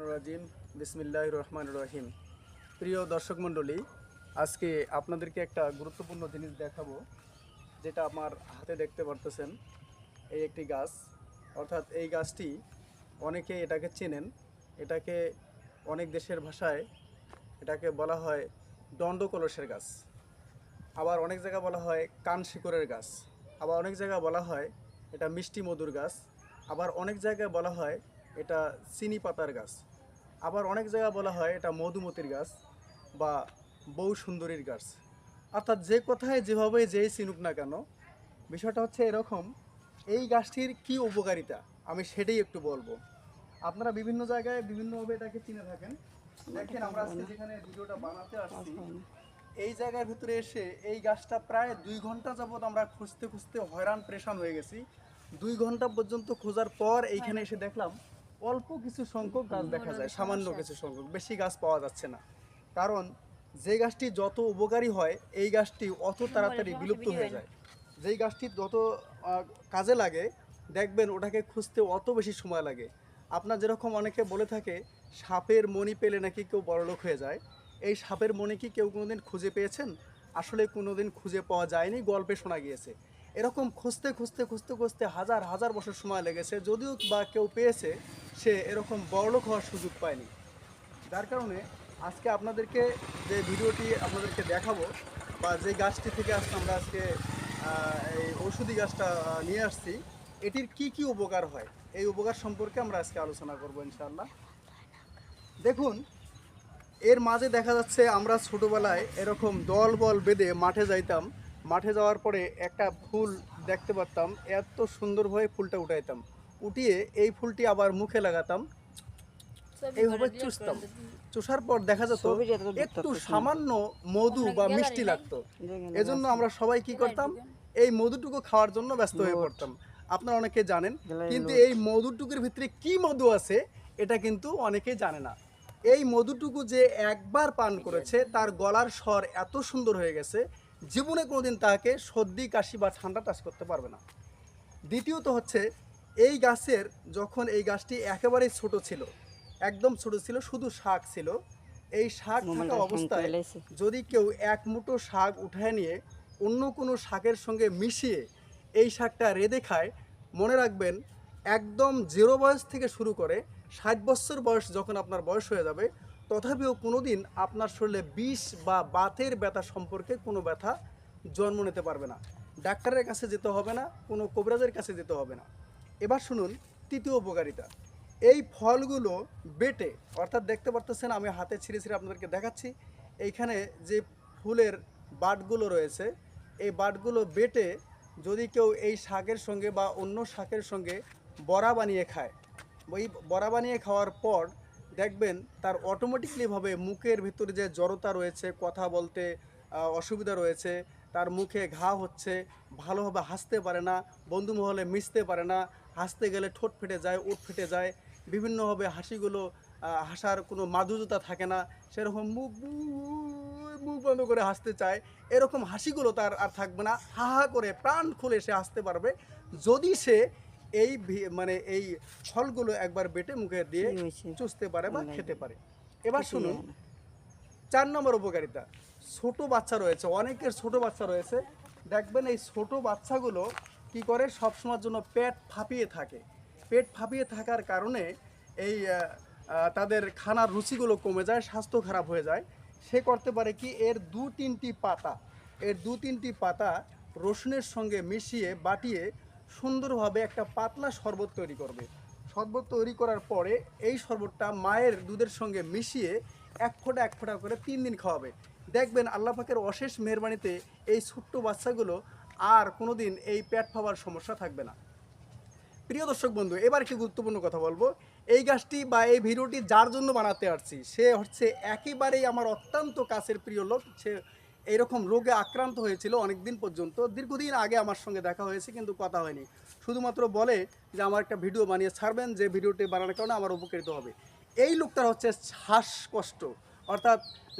রাজিম বিসমিল্লাহ রহমান রহিম। প্রিয় দর্শক মণ্ডলী, আজকে আপনাদেরকে একটা গুরুত্বপূর্ণ জিনিস দেখাবো, যেটা আমার হাতে দেখতে পারতেছেন। এই একটি গাছ, অর্থাৎ এই গাছটি অনেকে এটাকে চেনেন। এটাকে অনেক দেশের ভাষায় এটাকে বলা হয় দণ্ডকলসের গাছ। আবার অনেক জায়গায় বলা হয় কান শিকড়ের গাছ। আবার অনেক জায়গায় বলা হয় এটা মিষ্টি মধুর গাছ। আবার অনেক জায়গায় বলা হয় এটা চিনি পাতার গাছ। আবার অনেক জায়গায় বলা হয় এটা মধুমতির গাছ বা বউ সুন্দরীর গাছ। অর্থাৎ যে কথায় যেভাবে যেই চিনুক না কেন, বিষয়টা হচ্ছে এরকম, এই গাছটির কি উপকারিতা? আমি সেটাই একটু বলব। আপনারা বিভিন্ন জায়গায় বিভিন্নভাবে এটাকে চিনে থাকেন। দেখেন আমরা আজকে যেখানে ভিডিওটা বানাতে আসছি, এই জায়গার ভিতরে এসে এই গাছটা প্রায় দুই ঘণ্টা যাবত আমরা খুঁজতে খুঁজতে হয়রান, প্রেশান হয়ে গেছি। দুই ঘণ্টা পর্যন্ত খোঁজার পর এইখানে এসে দেখলাম অল্প কিছু সংখ্যক গাছ দেখা যায় সামান্য কিছু সংখ্যক বেশি গাছ পাওয়া যাচ্ছে না। কারণ যে গাছটি যত উপকারী হয় এই গাছটি অত তাড়াতাড়ি বিলুপ্ত হয়ে যায়। যেই গাছটি যত কাজে লাগে দেখবেন ওটাকে খুঁজতে অত বেশি সময় লাগে। আপনার যেরকম অনেকে বলে থাকে সাপের মণি পেলে নাকি কেউ বড়লোক হয়ে যায়। এই সাপের মণি কি কেউ কোনোদিন খুঁজে পেয়েছেন? আসলে কোনোদিন খুঁজে পাওয়া যায়নি গল্পে শোনা গিয়েছে। এরকম খুঁজতে খুঁজতে খুঁজতে খুঁজতে হাজার হাজার বছর সময় লেগেছে। যদিও বা কেউ পেয়েছে, সে এরকম বড়লোক হওয়ার সুযোগ পায়নি। যার কারণে আজকে আপনাদেরকে যে ভিডিওটি আপনাদেরকে দেখাবো, বা যে গাছটি থেকে আসলে আমরা আজকে এই ঔষধি গাছটা নিয়ে আসছি, এটির কি কি উপকার হয়? এই উপকার সম্পর্কে আমরা আজকে আলোচনা করব ইনশাআল্লাহ। দেখুন, এর মাঝে দেখা যাচ্ছে আমরা ছোটোবেলায় এরকম দল বল বেঁধে মাঠে যাইতাম। মাঠে যাওয়ার পরে একটা ফুল দেখতে পারতাম এত সুন্দরভাবে ফুলটা উঠাইতাম। উঠিয়ে এই ফুলটি আবার মুখে লাগাতাম। এইভাবে চুষতাম। চুষার পর দেখা যেত একটু সামান্য মধু বা মিষ্টি লাগতো। এজন্য আমরা সবাই কি করতাম এই মধুটুকু খাওয়ার জন্য ব্যস্ত হয়ে পড়তাম। আপনারা অনেকে জানেন কিন্তু এই মধুটুকুর ভিতরে কি মধু আছে এটা কিন্তু অনেকেই জানে না। এই মধুটুকু যে একবার পান করেছে তার গলার স্বর এত সুন্দর হয়ে গেছে জীবনে কোনোদিন তাকে সর্দি কাশি বা ঠান্ডা টাচ করতে পারবে না। দ্বিতীয়ত হচ্ছে এই গাছের যখন এই গাছটি একেবারেই ছোট ছিল একদম ছোট ছিল শুধু শাক ছিল এই শাক থাকা অবস্থায় যদি কেউ এক মুঠো শাক উঠায় নিয়ে অন্য কোনো শাকের সঙ্গে মিশিয়ে এই শাকটা রেঁধে খায় মনে রাখবেন একদম জিরো বয়স থেকে শুরু করে ষাট বছর বয়স যখন আপনার বয়স হয়ে যাবে তথাপিও কোনো দিন আপনার শরীরে বিষ বা বাতের ব্যথা সম্পর্কে কোনো ব্যথা জন্ম নিতে পারবে না। ডাক্তারের কাছে যেতে হবে না, কোনো কবিরাজের কাছে যেতে হবে না। এবার শুনুন তৃতীয় উপকারিতা। এই ফলগুলো বেটে, অর্থাৎ দেখতে পারতেছেন আমি হাতে ছিঁড়ে ছিঁড়ে আপনাদেরকে দেখাচ্ছি, এইখানে যে ফুলের বাটগুলো রয়েছে, এই বাটগুলো বেটে যদি কেউ এই শাকের সঙ্গে বা অন্য শাকের সঙ্গে বড়া বানিয়ে খায়, ওই বড়া বানিয়ে খাওয়ার পর দেখবেন তার অটোমেটিকলিভাবে মুখের ভিতরে যে জড়তা রয়েছে, কথা বলতে অসুবিধা রয়েছে, তার মুখে ঘা হচ্ছে, ভালোভাবে হাসতে পারে না বন্ধু মহলে মিশতে পারে না, হাসতে গেলে ঠোঁট ফেটে যায় উঠ ফেটে যায়, বিভিন্নভাবে হাসিগুলো হাসার কোনো মাধুর্যতা থাকে না, সেরকম মুখ মুখ বন্ধ করে হাসতে চায়, এরকম হাসিগুলো তার আর থাকবে না, হা হা করে প্রাণ খুলে সে হাসতে পারবে। যদি সে এই ভি- মানে এই ফলগুলো একবার বেটে মুখে দিয়ে চুষতে পারে বা খেতে পারে। এবার শুনুন। চার নম্বর উপকারিতা ছোট বাচ্চা রয়েছে অনেকের ছোট বাচ্চা রয়েছে। দেখবেন এই ছোট বাচ্চাগুলো কি করে? সবসময়ের জন্য পেট ফাঁপিয়ে থাকে। পেট ফাঁপিয়ে থাকার কারণে এই তাদের খানার রুচিগুলো কমে যায় স্বাস্থ্য খারাপ হয়ে যায়। সে করতে পারে কি? এর দু তিনটি পাতা এর দু তিনটি পাতা রসুনের সঙ্গে মিশিয়ে বাটিয়ে সুন্দরভাবে একটা পাতলা শরবত তৈরি করবে। শরবত তৈরি করার পরে এই শরবতটা মায়ের দুধের সঙ্গে মিশিয়ে এক ফোঁটা এক ফোঁটা করে তিন দিন খাওয়াবে। দেখবেন আল্লাহ পাকের অশেষ মেহরবানিতে এই ছোট্ট বাচ্চাগুলো আর কোনো দিন এই পেট ফাবার সমস্যা থাকবে না। প্রিয় দর্শক বন্ধু, এবার কি গুরুত্বপূর্ণ কথা বলব। এই গাছটি বা এই ভিডিওটি যার জন্য বানাতে আসছি, সে হচ্ছে একেবারেই আমার অত্যন্ত কাছের প্রিয় লোক। সে এইরকম রোগে আক্রান্ত হয়েছিল অনেক দিন পর্যন্ত। দীর্ঘদিন আগে আমার সঙ্গে দেখা হয়েছে, কিন্তু কথা হয়নি। শুধুমাত্র বলে যে আমার একটা ভিডিও বানিয়ে ছাড়বেন, যে ভিডিওটি বানানোর কারণে আমার উপকৃত হবে। এই লোকটার হচ্ছে শ্বাসকষ্ট, অর্থাৎ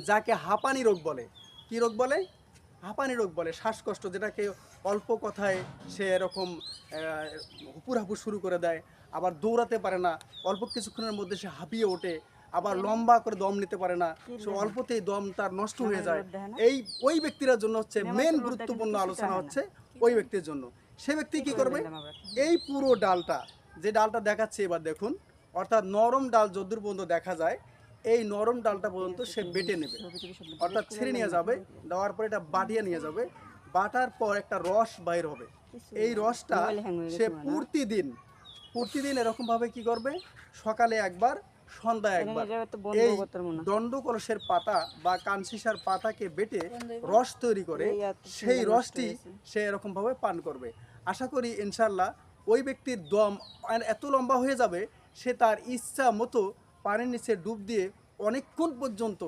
যাকে হাঁপানি রোগ বলে। কি রোগ বলে? হাঁপানি রোগ বলে, শ্বাসকষ্ট, যেটাকে অল্প কথায় সে এরকম হুপুর হাপুর শুরু করে দেয়। আবার দৌড়াতে পারে না, অল্প কিছুক্ষণের মধ্যে সে হাঁপিয়ে ওঠে। আবার লম্বা করে দম নিতে পারে না। সে অল্পতেই দম তার নষ্ট হয়ে যায়। এই ওই ব্যক্তির জন্য হচ্ছে মেন গুরুত্বপূর্ণ আলোচনা হচ্ছে ওই ব্যক্তির জন্য। সে ব্যক্তি কি করবে? এই পুরো ডালটা যে ডালটা দেখাচ্ছে এবার দেখুন অর্থাৎ নরম ডাল যদ্দূর পর্যন্ত দেখা যায় এই নরম ডালটা পর্যন্ত সে বেটে নেবে। অর্থাৎ ছেড়ে নিয়ে যাবে দেওয়ার পর এটা বাটিয়ে নিয়ে যাবে। বাটার পর একটা রস বাইর হবে। এই রসটা সে প্রতিদিন প্রতিদিন এরকমভাবে কি করবে? সকালে একবার সন্ধ্যায় একবার। এই দণ্ড কলসের পাতা বা কানসিসার পাতাকে বেটে রস তৈরি করে সেই রসটি সে এরকম ভাবে পান করবে। আশা করি ইনশাল্লাহ ওই ব্যক্তির দম এত লম্বা হয়ে যাবে সে তার ইচ্ছা মতো পানির নিচে ডুব দিয়ে অনেকক্ষণ পর্যন্ত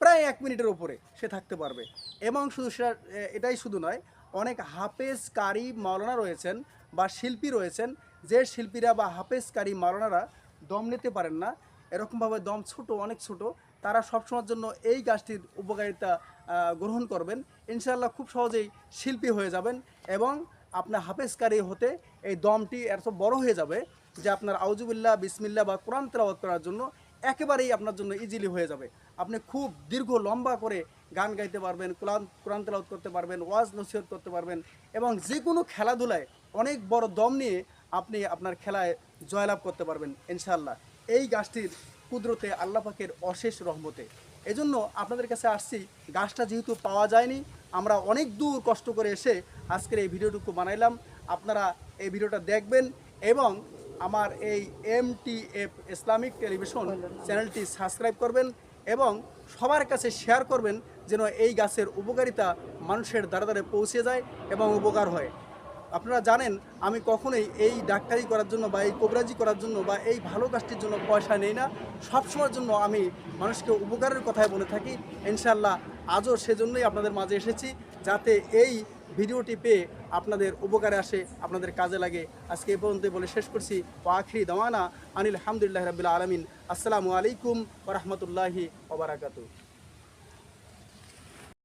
প্রায় এক মিনিটের ওপরে সে থাকতে পারবে। এবং শুধু সেটা এটাই শুধু নয় অনেক হাফেজ কারি মাওলানা রয়েছেন বা শিল্পী রয়েছেন যে শিল্পীরা বা হাফেজ কারি মাওলানারা দম নিতে পারেন না এরকমভাবে দম ছোট, অনেক ছোট। তারা সবসময়ের জন্য এই গাছটির উপকারিতা গ্রহণ করবেন। ইনশাল্লাহ খুব সহজেই শিল্পী হয়ে যাবেন এবং আপনার হাফেজকারী হতে এই দমটি এত বড় হয়ে যাবে যে আপনার আউজুবিল্লাহ বিসমিল্লা বা কোরআন তেলাওয়াত করার জন্য একেবারেই আপনার জন্য ইজিলি হয়ে যাবে। আপনি খুব দীর্ঘ, লম্বা করে গান গাইতে পারবেন, কোরআন কোরআন তেলাওয়াত করতে পারবেন, ওয়াজ নসিহত করতে পারবেন এবং যে কোনো খেলাধুলায় অনেক বড় দম নিয়ে আপনি আপনার খেলায় জয়লাভ করতে পারবেন, ইনশাআল্লাহ। এই গাছটির কুদরতে আল্লাহ পাকের অশেষ রহমতে। এজন্য আপনাদের কাছে আসছি, গাছটা যেহেতু পাওয়া যায়নি, আমরা অনেক দূর কষ্ট করে এসে আজকের এই ভিডিওটুকু বানাইলাম। আপনারা এই ভিডিওটা দেখবেন এবং আমার এই M T F Islamic television চ্যানেলটি সাবস্ক্রাইব করবেন এবং সবার কাছে শেয়ার করবেন যেন এই গাছের উপকারিতা মানুষের দ্বারা দ্বারে পৌঁছে যায় এবং উপকার হয়। আপনারা জানেন, আমি কখনোই এই ডাক্তারি করার জন্য বা এই কোবরাজি করার জন্য বা এই ভালো কাজটির জন্য পয়সা নেই না। সবসময়ের জন্য আমি মানুষকে উপকারের কথাই বলে থাকি। ইনশাল্লাহ আজও সেজন্যই আপনাদের মাঝে এসেছি, যাতে এই ভিডিওটি পেয়ে আপনাদের উপকারে আসে, আপনাদের কাজে লাগে। আজকে এই পর্যন্ত বলে শেষ করছি। আখরি দাওয়ানা আনিল হামদুলিল্লাহ রবিল্লা আলমিন। আসসালামু আলাইকুম ওরহমতুল্লাহি ওবরাকাতু